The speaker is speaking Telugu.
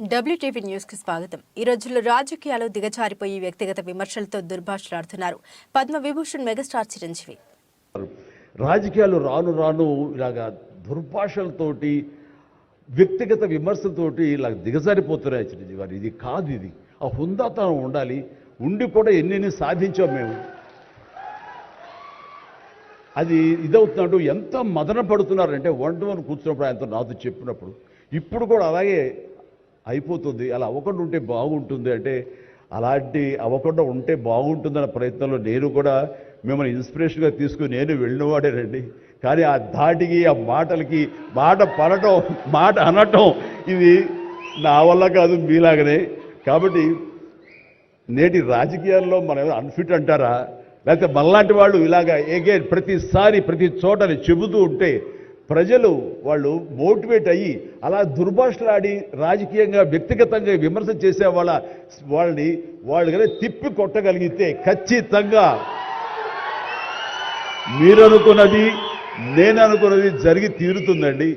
డబ్ల్యూటీవీ న్యూస్కి స్వాగతం. ఈ రోజుల్లో రాజకీయాలు దిగజారిపోయి వ్యక్తిగత విమర్శలతో దుర్భాషలాడుతున్నారు. పద్మ విభూషణ్ మెగాస్టార్ చిరంజీవి. రాజకీయాలు రాను రాను ఇలాగా దుర్భాషలతోటి వ్యక్తిగత విమర్శలతోటి ఇలా దిగజారిపోతున్నాయి చిరంజీవి గారు. ఇది కాదు ఇది. ఆ హుందాతనం ఉండాలి. ఉండి కూడా ఎన్నెన్ని సాధించాం మేము. అది ఇదవుతున్నాడు ఎంత మదన పడుతున్నారంటే వన్ టు వన్ కూర్చున్నప్పుడు ఆయనతో నాతో చెప్పినప్పుడు. ఇప్పుడు కూడా అలాగే అయిపోతుంది. అలా అవ్వకుండా ఉంటే బాగుంటుంది అంటే అలాంటి అవ్వకుండా ఉంటే బాగుంటుందన్న ప్రయత్నంలో నేను కూడా మిమ్మల్ని ఇన్స్పిరేషన్గా తీసుకుని నేను వెళ్ళినవాడేనండి కానీ ఆ ధాటికి ఆ మాటలకి మాట పడటం మాట అనటం ఇది నా వల్ల కాదు మీలాగనే. కాబట్టి నేటి రాజకీయాల్లో మనం అన్ఫిట్ అంటారా? లేకపోతే మళ్ళాంటి వాళ్ళు ఇలాగా ఏగే ప్రతిసారి ప్రతి చోటని చెబుతూ ఉంటే ప్రజలు వాళ్ళు మోటివేట్ అయ్యి అలా దుర్భాషలాడి రాజకీయంగా వ్యక్తిగతంగా విమర్శ చేసే వాళ్ళ వాళ్ళని వాళ్ళు కనుక తిప్పి కొట్టగలిగితే ఖచ్చితంగా మీరు అనుకున్నది నేను అనుకున్నది జరిగి తీరుతుందండి.